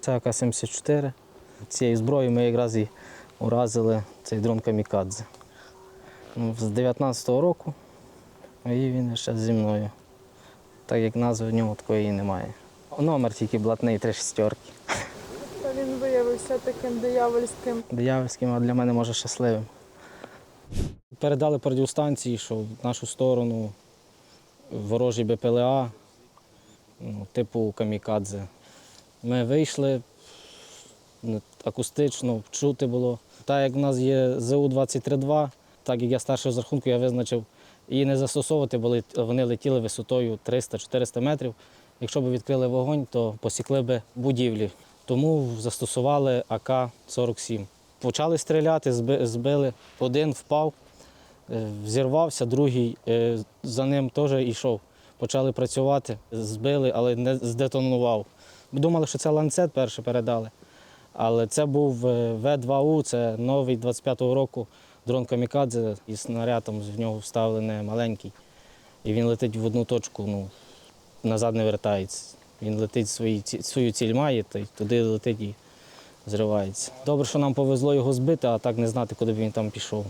Це АК-74. Цією зброєю ми якраз і уразили цей дрон Камікадзе. Ну, З 19-го року і він ще зі мною. Так як назви в нього такої немає. Номер тільки блатний три шістерки. Він виявився таким диявольським. Диявольським, а для мене може щасливим. Передали по радіостанції, що в нашу сторону ворожі БПЛА, ну, типу камікадзе. Ми вийшли акустично, чути було. Так як в нас є ЗУ-23-2, так як я старший з рахунку, я визначив її не застосовувати, бо вони летіли висотою 300-400 метрів. Якщо б відкрили вогонь, то посікли б будівлі. Тому застосували АК-47. Почали стріляти, збили. Один впав, е, взірвався, другий е, за ним теж йшов. Почали працювати, збили, але не здетонував. Думали, що це ланцет перше передали. Але це був е, В2У, це новий 25-го року дрон Камікадзе, і снаряд там в нього вставлений маленький. І він летить в одну точку, ну, назад не вертається. Він летить свої, свою ціль має, то й туди летить і зривається. Добре, що нам повезло його збити, а так не знати, куди б він там пішов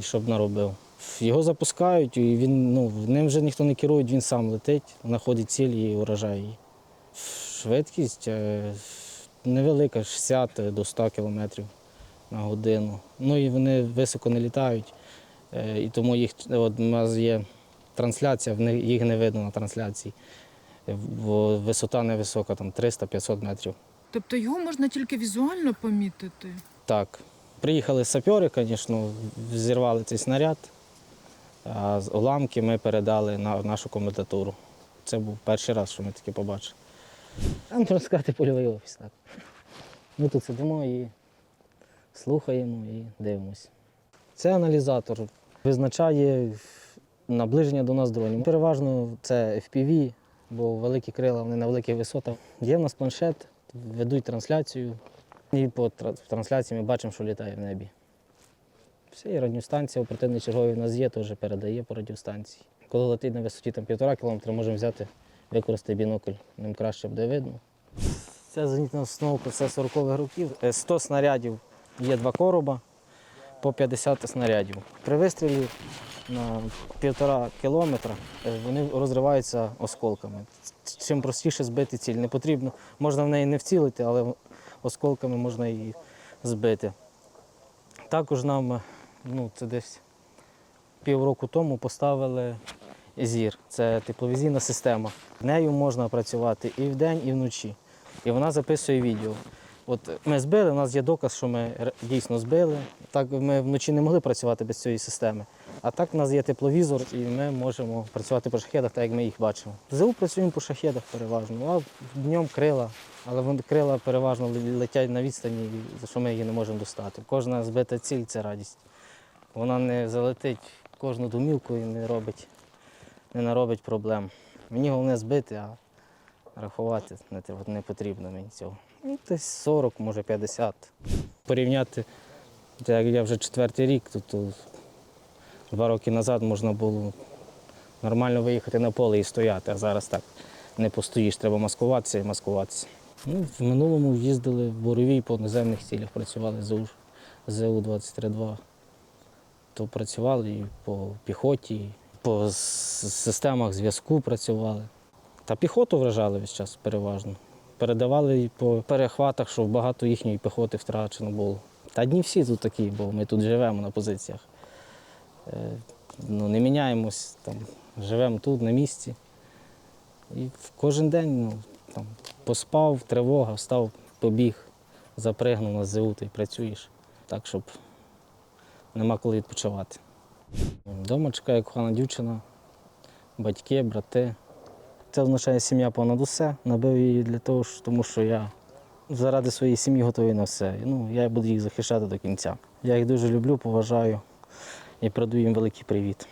і що б наробив. Його запускають, і він, ну, ним вже ніхто не керує, він сам летить, знаходить ціль і уражає її. Швидкість е, невелика, 60 до 100 кілометрів на годину. Ну і вони високо не літають, е, і тому їх от у нас є трансляція, їх не видно на трансляції. Бо висота невисока, там 300-500 метрів. Тобто його можна тільки візуально помітити. Так. Приїхали сапери, звісно, зірвали цей снаряд, а з уламки ми передали на нашу комендатуру. Це був перший раз, що ми таке побачили. Там можна сказати польовий офіс. Так. Ми тут сидимо і слухаємо і дивимося. Це аналізатор визначає наближення до нас дронів. Переважно це FPV, бо великі крила вони на великих висотах. Є в нас планшет, ведуть трансляцію, і по трансляції ми бачимо, що літає в небі. Все, і радіостанція оперативний черговий в нас є, теж передає по радіостанції. Коли летить на висоті там, півтора кілометра, можемо взяти, використати бінокль, ним краще буде видно. Це зенітна установка, це 40-х років. Е, 100 снарядів є два короба по 50 снарядів. При вистрілі на півтора кілометра е, вони розриваються осколками. Чим простіше збити ціль, не потрібно. Можна в неї не вцілити, але осколками можна її збити. Також нам, е, ну, це десь півроку тому поставили зір. Це тепловізійна система. Нею можна працювати і вдень, і вночі. І вона записує відео. От ми збили, у нас є доказ, що ми дійсно збили. Так ми вночі не могли працювати без цієї системи. А так в нас є тепловізор, і ми можемо працювати по шахедах, так як ми їх бачимо. ЗУ працюємо по шахедах переважно, а днем крила. Але вони крила переважно летять на відстані, за що ми її не можемо достати. Кожна збита ціль це радість. Вона не залетить кожну домівку і не робить, не наробить проблем. Мені головне збити, а рахувати не, потрібно мені цього. Ну, десь 40, може 50. Порівняти, як я вже четвертий рік, то, то два роки назад можна було нормально виїхати на поле і стояти, а зараз так не постоїш, треба маскуватися і маскуватися. Ну, в минулому їздили в Боровій по наземних цілях, працювали ЗУ, ЗУ-23-2. То працювали і по піхоті, по системах зв'язку працювали. Та піхоту вражали весь час переважно. Передавали по перехватах, що багато їхньої піхоти втрачено було. Та дні всі тут такі, бо ми тут живемо на позиціях. Е, Ну, не міняємось, там, живемо тут, на місці. І кожен день ну, там, поспав, тривога, встав, побіг, запригнув на ЗУ, ти працюєш. Так, щоб нема коли відпочивати. Дома чекає кохана дівчина, батьки, брати. Це означає сім'я понад усе. Набив її для того, тому що я заради своєї сім'ї готовий на все. Ну, я буду їх захищати до кінця. Я їх дуже люблю, поважаю і передаю їм великий привіт.